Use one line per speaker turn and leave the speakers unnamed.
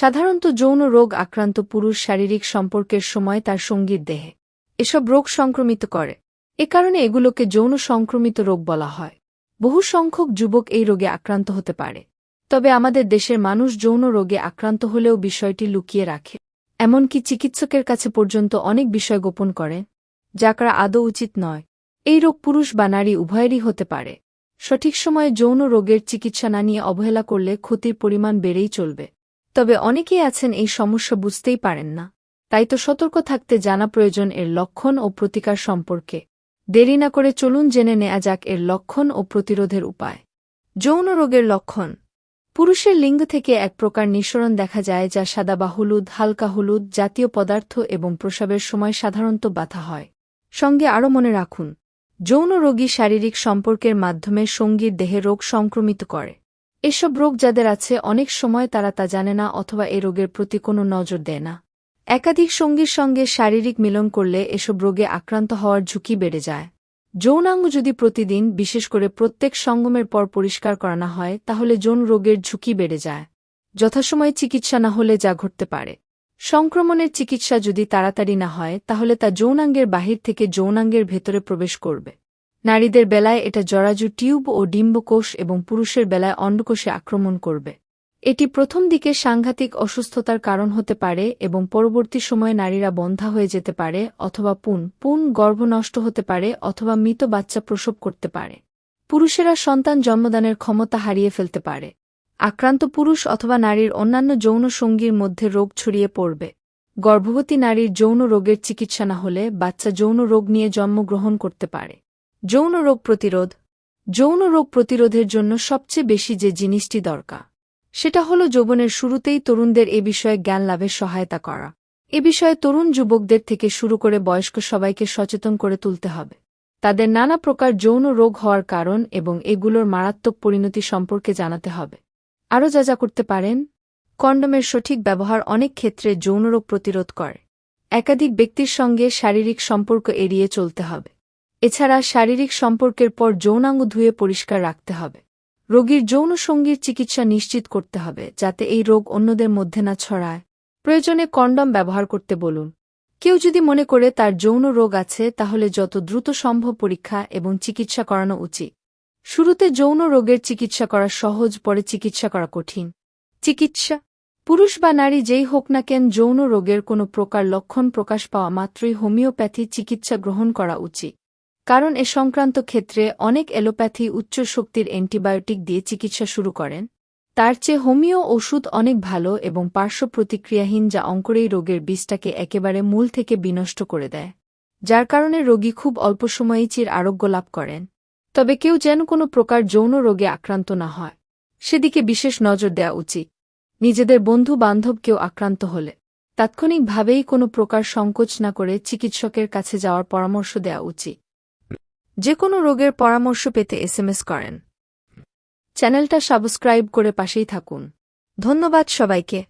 সাধারণত যৌন রোগ আক্রান্ত পুরুষ শারীরিক সম্পর্কের সময় তার সঙ্গীর দেহে এসব রোগ সংক্রমিত করে। এ কারণে এগুলোকে যৌন সংক্রমিত রোগ বলা হয়। বহু সংখ্যক যুবক এই রোগে আক্রান্ত হতে পারে। তবে আমাদের দেশের মানুষ যৌন রোগে আক্রান্ত হলেও বিষয়টি লুকিয়ে রাখে। এমনকি চিকিৎসকের কাছে পর্যন্ত অনেক বিষয় গোপন করে, যা করা আদৌ উচিত নয়। এই রোগ পুরুষ বা নারী উভয়েরই হতে পারে। সঠিক সময়ে যৌন রোগের চিকিৎসা না নিয়ে অবহেলা করলে ক্ষতির পরিমাণ বেড়েই চলবে। তবে অনেকেই আছেন এই সমস্যা বুঝতেই পারেন না। তাই তো সতর্ক থাকতে জানা প্রয়োজন এর লক্ষণ ও প্রতিকার সম্পর্কে। দেরি না করে চলুন জেনে নেয়া যাক এর লক্ষণ ও প্রতিরোধের উপায়। যৌন রোগের লক্ষণ। পুরুষের লিঙ্গ থেকে এক প্রকার নিঃসরণ দেখা যায় যা সাদা বা হলুদ, হালকা হলুদ, জাতীয় পদার্থ এবং প্রসাবের সময় সাধারণত বাধা হয়। সঙ্গে আরও মনে রাখুন, যৌন রোগী শারীরিক সম্পর্কের মাধ্যমে সঙ্গীর দেহে রোগ সংক্রমিত করে। এসব রোগ যাদের আছে, অনেক সময় তারা তা জানে না অথবা এ রোগের প্রতি কোনো নজর দেয় না। একাধিক সঙ্গীর সঙ্গে শারীরিক মিলন করলে এসব রোগে আক্রান্ত হওয়ার ঝুঁকি বেড়ে যায়। যৌনাঙ্গ যদি প্রতিদিন, বিশেষ করে প্রত্যেক সঙ্গমের পর পরিষ্কার করানো হয়, তাহলে যৌন রোগের ঝুঁকি বেড়ে যায়। যথাসময়ে চিকিৎসা না হলে যা ঘটতে পারে। সংক্রমণের চিকিৎসা যদি তাড়াতাড়ি না হয়, তাহলে তা যৌনাঙ্গের বাহির থেকে যৌনাঙ্গের ভেতরে প্রবেশ করবে। নারীদের বেলায় এটা জরাজু টিউব ও ডিম্বকোষ এবং পুরুষের বেলায় অন্ডকোষে আক্রমণ করবে। এটি প্রথম দিকে সাংঘাতিক অসুস্থতার কারণ হতে পারে এবং পরবর্তী সময়ে নারীরা বন্ধা হয়ে যেতে পারে অথবা পুন পুন গর্ভ নষ্ট হতে পারে অথবা মৃত বাচ্চা প্রসব করতে পারে। পুরুষেরা সন্তান জন্মদানের ক্ষমতা হারিয়ে ফেলতে পারে। আক্রান্ত পুরুষ অথবা নারীর অন্যান্য যৌন সঙ্গীর মধ্যে রোগ ছড়িয়ে পড়বে। গর্ভবতী নারীর যৌন রোগের চিকিৎসা না হলে বাচ্চা যৌন রোগ নিয়ে জন্মগ্রহণ করতে পারে। যৌন রোগ প্রতিরোধ। যৌন রোগ প্রতিরোধের জন্য সবচেয়ে বেশি যে জিনিসটি দরকার, সেটা হল যৌবনের শুরুতেই তরুণদের এ বিষয়ে জ্ঞান লাভের সহায়তা করা। এ বিষয়ে তরুণ যুবকদের থেকে শুরু করে বয়স্ক সবাইকে সচেতন করে তুলতে হবে। তাদের নানা প্রকার যৌন রোগ হওয়ার কারণ এবং এগুলোর মারাত্মক পরিণতি সম্পর্কে জানাতে হবে। আরও যা যা করতে পারেন। কন্ডমের সঠিক ব্যবহার অনেক ক্ষেত্রে যৌনরোগ প্রতিরোধ করে। একাধিক ব্যক্তির সঙ্গে শারীরিক সম্পর্ক এড়িয়ে চলতে হবে। এছাড়া শারীরিক সম্পর্কের পর যৌনাঙ্গ ধুয়ে পরিষ্কার রাখতে হবে। রোগীর যৌন সঙ্গীর চিকিৎসা নিশ্চিত করতে হবে, যাতে এই রোগ অন্যদের মধ্যে না ছড়ায়। প্রয়োজনে কন্ডম ব্যবহার করতে বলুন। কেউ যদি মনে করে তার যৌন রোগ আছে, তাহলে যত দ্রুত সম্ভব পরীক্ষা এবং চিকিৎসা করানো উচিত। শুরুতে যৌন রোগের চিকিৎসা করা সহজ, পরে চিকিৎসা করা কঠিন। চিকিৎসা। পুরুষ বা নারী যেই হোক না কেন যৌন রোগের কোনো প্রকার লক্ষণ প্রকাশ পাওয়া মাত্রই হোমিওপ্যাথি চিকিৎসা গ্রহণ করা উচিত। কারণ এ সংক্রান্ত ক্ষেত্রে অনেক অ্যালোপ্যাথি উচ্চ শক্তির অ্যান্টিবায়োটিক দিয়ে চিকিৎসা শুরু করেন। তার চেয়ে হোমিও ওষুধ অনেক ভালো এবং পার্শ্ব প্রতিক্রিয়াহীন যা অঙ্করেই রোগের বীজটাকে একেবারে মূল থেকে বিনষ্ট করে দেয়, যার কারণে রোগী খুব অল্প সময়েই চির আরোগ্য লাভ করেন। তবে কেউ যেন কোনো প্রকার যৌন রোগে আক্রান্ত না হয়। সেদিকে বিশেষ নজর দেওয়া উচিত। নিজেদের বন্ধু বান্ধব কেউ আক্রান্ত হলে তাৎক্ষণিকভাবেই কোনো প্রকার সংকোচ না করে চিকিৎসকের কাছে যাওয়ার পরামর্শ দেওয়া উচিত। যে কোনো রোগের পরামর্শ পেতে এসএমএস করেন। চ্যানেলটা সাবস্ক্রাইব করে পাশেই থাকুন। ধন্যবাদ সবাইকে।